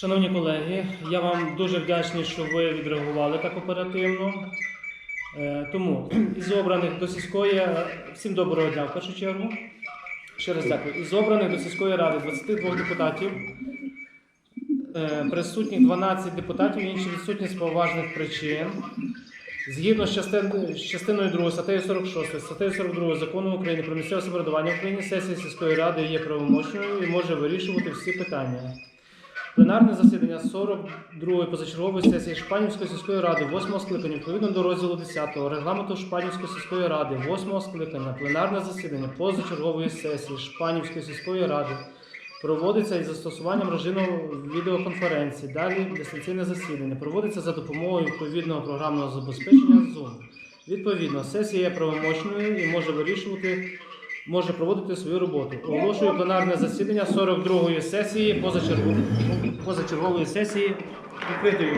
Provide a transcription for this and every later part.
Шановні колеги, я вам дуже вдячний, що ви відреагували так оперативно. Е, Тому із обраних до сільської е, всім доброго дня в першу чергу. Ще раз дякую. Із обраних до сільської ради 22 депутатів. е, Присутніх 12 депутатів, інші відсутні з поважних причин. Згідно з частиною 2 статтею 46, статтею 42 закону України про місцеве самоврядування в Україні сесія сільської ради є правомочною і може вирішувати всі питання. Пленарне засідання 42-ї позачергової сесії Шпанівської сільської ради 8 скликання відповідно до розділу 10 регламенту Шпанівської сільської ради 8 скликання пленарне засідання позачергової сесії Шпанівської сільської ради проводиться із застосуванням режиму відеоконференції. Далі дистанційне засідання проводиться за допомогою відповідного програмного забезпечення Zoom. Відповідно, сесія є правомочною і може вирішувати може проводити свою роботу. Оголошую пленарне засідання 42-ї сесії позачергової, сесії відкритою.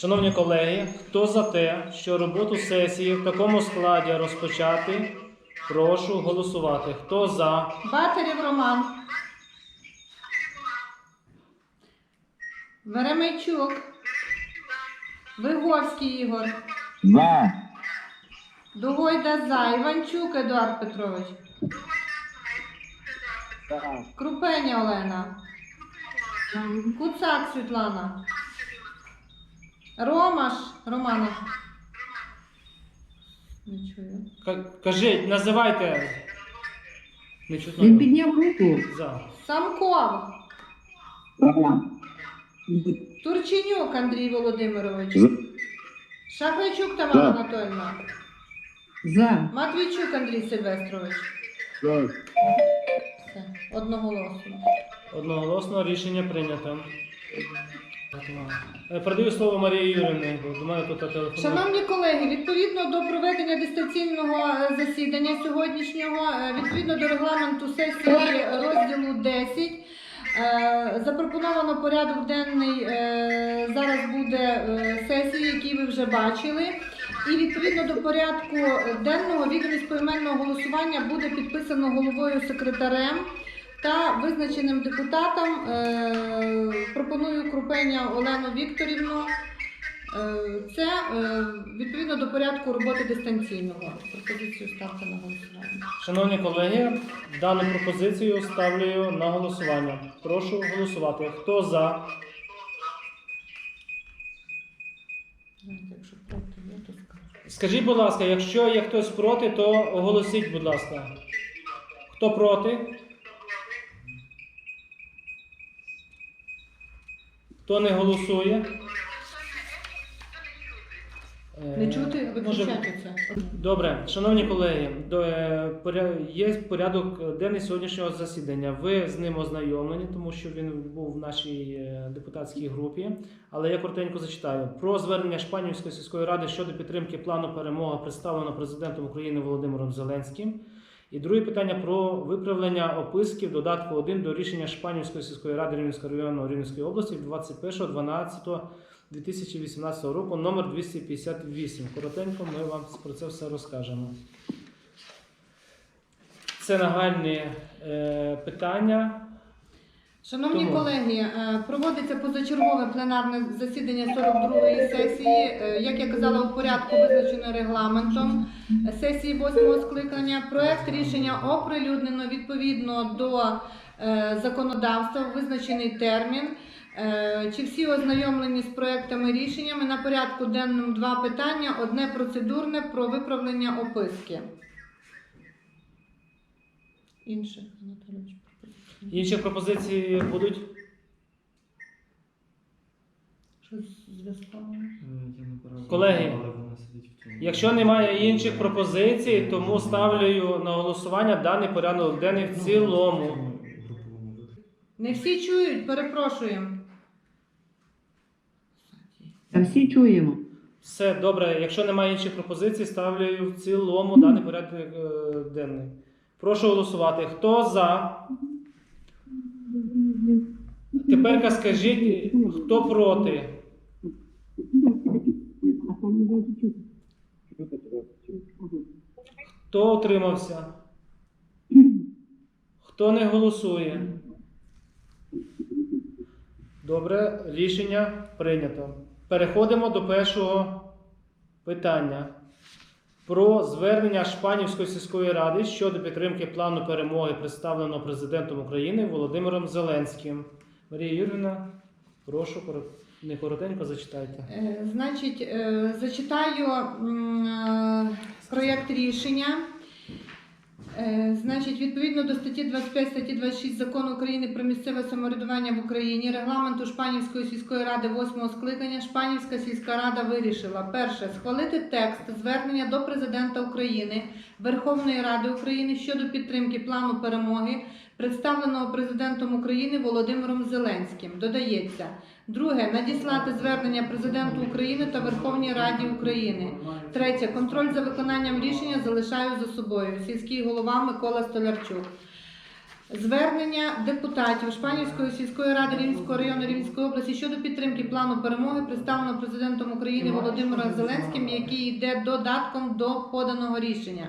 Шановні колеги, хто за те, що роботу сесії в такому складі розпочати, прошу голосувати. Хто за? Батерів Роман. Веремейчук. Виговський Ігор. За. Дугойда за. Іванчук Едуард Петрович. Крупеня Олена. Куцак Світлана. Ромаш Романа. Не чую. Кажіть, називайте. Не чутно. Він підняв руку. За. Самков. Турченюк Андрій Володимирович. За. Шахрайчук Тамара За. Анатольовна. За. Матвійчук Андрій Сильвестрович. За. Все, одноголосно. Одноголосно рішення прийнято. Е, Передаю слово Марії Юрівні, бо думаю, тут телефон. Шановні колеги, відповідно до проведення дистанційного е, засідання сьогоднішнього, е, відповідно до регламенту сесії розділу 10, е, запропоновано порядок денний зараз буде сесії, які ви вже бачили. І відповідно до порядку денного відомість поіменного голосування буде підписано головою секретарем та визначеним депутатам. Е, пропоную Крупеня Олену Вікторівну. Е, Це е, відповідно до порядку роботи дистанційного. Пропозицію ставте на голосування. Шановні колеги, дану пропозицію ставлю на голосування. Прошу голосувати. Хто за? Якщо проти є, то. Скажіть, будь ласка, якщо є хтось проти, то оголосіть, будь ласка. Хто проти? Хто не голосує? Е, Не чути? Виключайте це. Добре, шановні колеги, е, є порядок денний сьогоднішнього засідання. Ви з ним ознайомлені, тому що він був в нашій е, депутатській групі. Але я коротенько зачитаю про звернення Шпанівської сільської ради щодо підтримки плану перемоги, представлено президентом України Володимиром Зеленським. І друге питання про виправлення описків додатку 1 до рішення Шпанівської сільської ради Рівненського району Рівненської області 21.12.2018 року номер 258. Коротенько ми вам про це все розкажемо. Це нагальні е, питання. Шановні Тому- колеги, е, проводиться позачергове пленарне засідання 42-ї сесії. Е, Як я казала, у порядку визначено регламентом сесії 8-го скликання. Проект рішення оприлюднено відповідно до е, законодавства, в визначений термін. Чи всі ознайомлені з проектами рішеннями? На порядку денному два питання. Одне процедурне про виправлення описки. Інше, Анатолійович. Інші пропозиції будуть. Щось з? Колеги, Якщо немає інших пропозицій, тому ставлю на голосування даний порядок денний в цілому. Не всі чують, перепрошуємо. Та всі чуємо. Все добре. Якщо немає інших пропозицій, ставлю в цілому даний порядок е, денний. Прошу голосувати. Хто за? Тепер скажіть, хто проти? Хто утримався? Хто не голосує? Добре, рішення прийнято. Переходимо до першого питання про звернення Шпанівської сільської ради щодо підтримки плану перемоги, представленого президентом України Володимиром Зеленським. Марія Юрівна, прошу не коротенько зачитайте. Е, Значить, е, зачитаю е, проєкт рішення. Значить, відповідно до статті 25, статті 26 закону України про місцеве самоврядування в Україні, регламенту Шпанівської сільської ради 8 скликання, Шпанівська сільська рада вирішила перше схвалити текст звернення до президента України, Верховної Ради України щодо підтримки плану перемоги, представленого президентом України Володимиром Зеленським. Додається. Друге надіслати звернення президенту України та Верховній Раді України. Третє контроль за виконанням рішення залишаю за собою. Сільський голова Микола Столярчук. Звернення депутатів Шпанівської сільської ради Рівненського району Рівненської області щодо підтримки плану перемоги, представлено президентом України Володимиром Зеленським, який йде додатком до поданого рішення.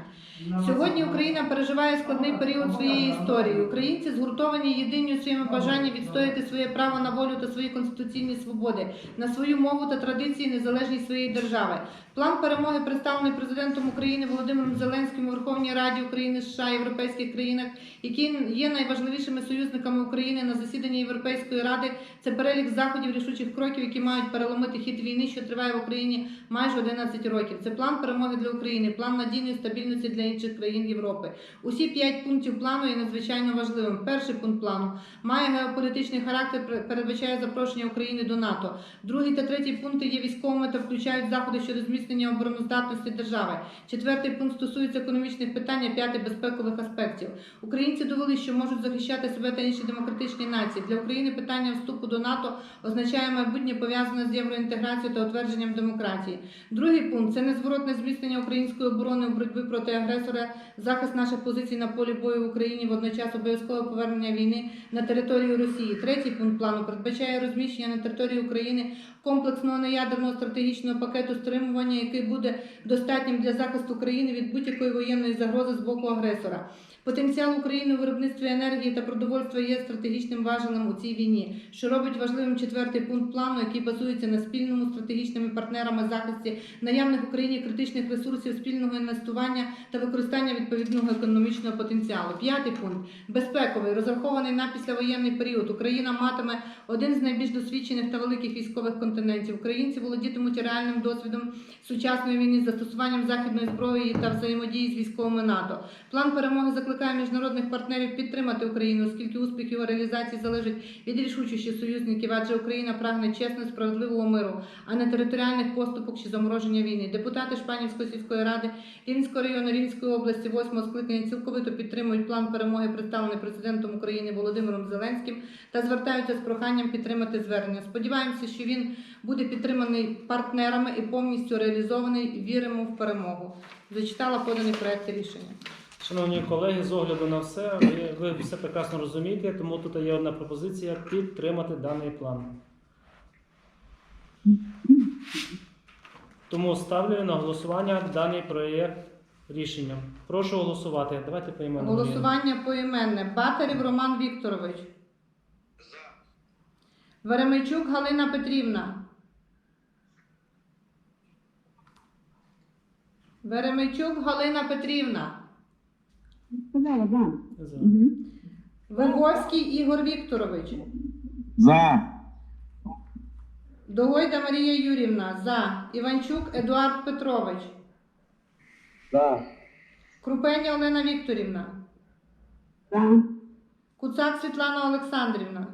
Сьогодні Україна переживає складний період своєї історії. Українці згуртовані єдині у своєму бажанні відстояти своє право на волю та свої конституційні свободи, на свою мову та традиції, незалежність своєї держави. План перемоги представлений президентом України Володимиром Зеленським у Верховній Раді України, США, європейських країнах, які є найважливішими союзниками України на засіданні Європейської ради. Це перелік заходів рішучих кроків, які мають переломити хід війни, що триває в Україні майже 11 років. Це план перемоги для України, план надійної стабільності для інших країн Європи. Усі п'ять пунктів плану є надзвичайно важливим. Перший пункт плану має геополітичний характер, передбачає запрошення України до НАТО. Другий та третій пункти є військовими та включають заходи щодо зміцнення обороноздатності держави. Четвертий пункт стосується економічних питань, п'ятий безпекових аспектів. Українці довели, що можуть захищати себе та інші демократичні нації. Для України питання вступу до НАТО означає майбутнє пов'язане з євроінтеграцією та утвердженням демократії. Другий пункт це незворотне зміцнення української оборони у боротьбі проти агресора, захист наших позицій на полі бою в Україні, водночас обов'язкове повернення війни на територію Росії. Третій пункт плану передбачає розміщення на території України комплексного неядерного стратегічного пакету стримування, який буде достатнім для захисту країни від будь-якої воєнної загрози з боку агресора. Потенціал України у виробництві енергії та продовольства є стратегічним важелем у цій війні, що робить важливим четвертий пункт плану, який базується на спільному стратегічними партнерами захисті наявних Україні критичних ресурсів, спільного інвестування та використання відповідного економічного потенціалу. П'ятий пункт безпековий, розрахований на післявоєнний період. Україна матиме один з найбільш досвідчених та великих військових континентів. Українці володітимуть реальним досвідом сучасної війни з застосуванням західної зброї та взаємодії з військовими НАТО. План перемоги закликає міжнародних партнерів підтримати Україну, оскільки успіх його реалізації залежить від рішучості союзників, адже Україна прагне чесного, справедливого миру, а не територіальних поступок чи замороження війни. Депутати Шпанівської сільської ради Рівненського району Рівненської області, восьмого скликання цілковито підтримують план перемоги, представлений президентом України Володимиром Зеленським, та звертаються з проханням підтримати звернення. Сподіваємося, що він буде підтриманий партнерами і повністю реалізований. Віримо в перемогу. Зачитала поданий проект рішення. Шановні колеги, з огляду на все, ви, ви все прекрасно розумієте, тому тут є одна пропозиція підтримати даний план. Тому ставлю на голосування даний проєкт рішення. Прошу голосувати. Давайте поіменно. Голосування поіменне. Батарів Роман Вікторович. Веремейчук Галина Петрівна. Веремейчук Галина Петрівна. Сказала, да. За. Угу. Виговський Ігор Вікторович. За. Догойда Марія Юрівна. За. Іванчук Едуард Петрович. За. Крупеня Олена Вікторівна. Да. Куцак Світлана Олександрівна.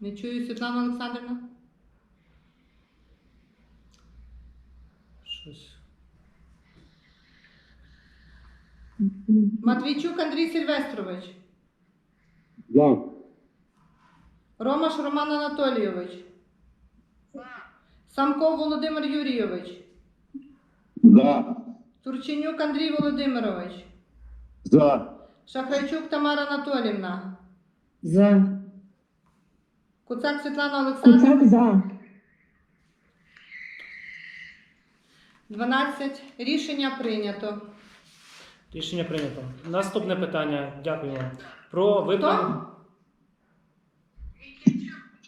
Не чую Світлана Олександрівна. Щось. Матвійчук Андрій Сильвестрович. За. Ромаш Роман Анатолійович. Самков Володимир Юрійович. За. Турченюк Андрій Володимирович. За. Шахрайчук Тамара Анатолівна. За. Куцак Світлана Олександрівна. Куцак за. 12. Рішення прийнято. Рішення прийнято. Наступне питання. Дякую вам. Про виправлення.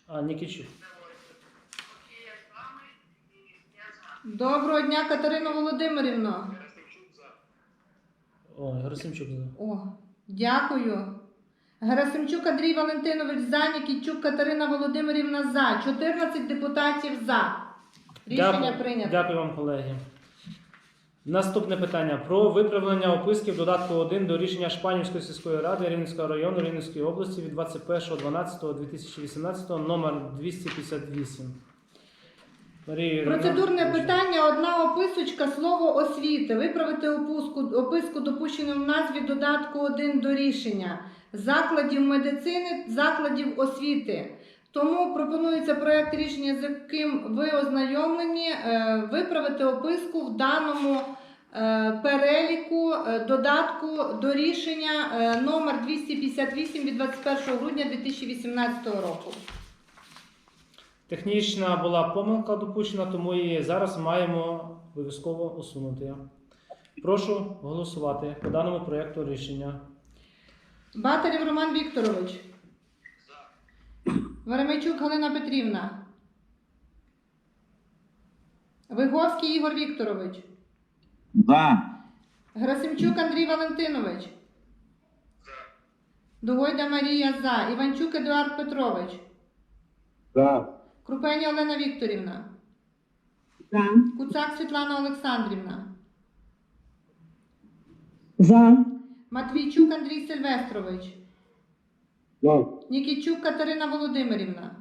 А, Нікічук. Доброго дня, Катерина Володимирівна. О, Герасимчук за. О, дякую. Герасимчук Андрій Валентинович за, Нікітчук Катерина Володимирівна за. 14 депутатів за. Рішення Дякую. прийнято. Дякую вам, колеги. Наступне питання про виправлення описки в додатку 1 до рішення Шпанівської сільської ради Рівненського району Рівненської області від 21.12.2018 номер 258. Марія Процедурне прошу. питання, одна описочка, слово освіти. Виправити опуску, описку допущену в назві додатку 1 до рішення закладів медицини, закладів освіти. Тому пропонується проект рішення, з яким ви ознайомлені, е, виправити описку в даному е, переліку е, додатку до рішення номер 258 від 21 грудня 2018 року. Технічна була помилка допущена, тому її зараз маємо обов'язково усунути. Прошу голосувати по даному проєкту рішення. Батарів Роман Вікторович. Веремейчук Галина Петрівна. Виговський Ігор Вікторович. За. Герасимчук Андрій Валентинович. Догойда Марія За. Іванчук Едуард Петрович. За. Крупеня Олена Вікторівна. За. Куцак Світлана Олександрівна. За. Матвійчук Андрій Сильвестрович. За. Нікітчук Катерина Володимирівна.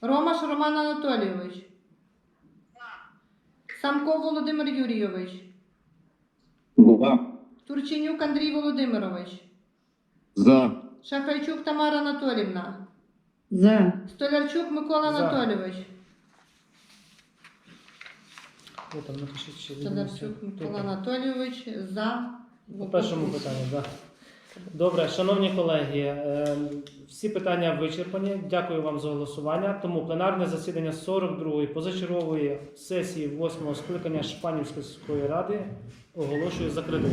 Ромаш Роман Анатолійович. Самков Володимир Юрійович. За. Турченюк Андрій Володимирович. За. Шахрайчук Тамара Анатолівна. За. Столярчук Микола За. Анатолійович. Столярчук Микола. Анатолійович за. По першому питанню, так. Добре, шановні колеги, е, всі питання вичерпані. Дякую вам за голосування. Тому пленарне засідання 42-ї позачергової сесії 8-го скликання Шпанівської ради оголошую закритим.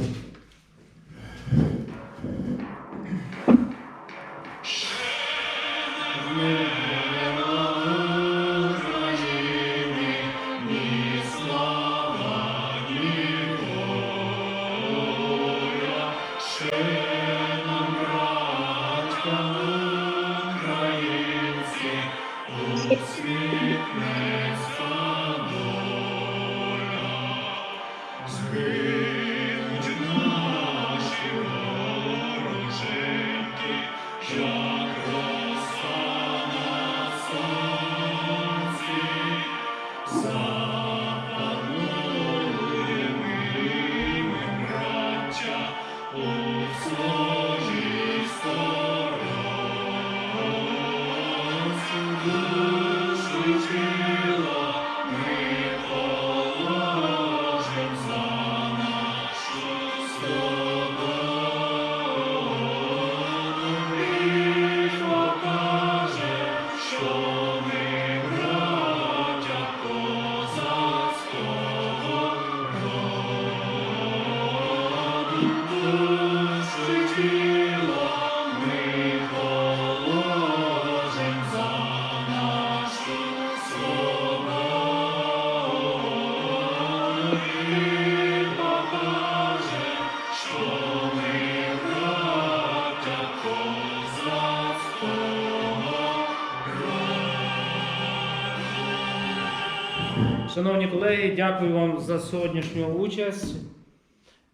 Шановні колеги, дякую вам за сьогоднішню участь.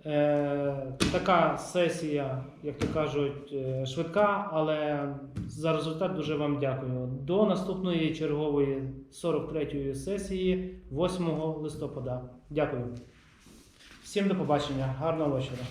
Е, така сесія, як то кажуть, е, швидка, але за результат дуже вам дякую. До наступної чергової 43-ї сесії 8 листопада. Дякую. Всім до побачення. Гарного вечора.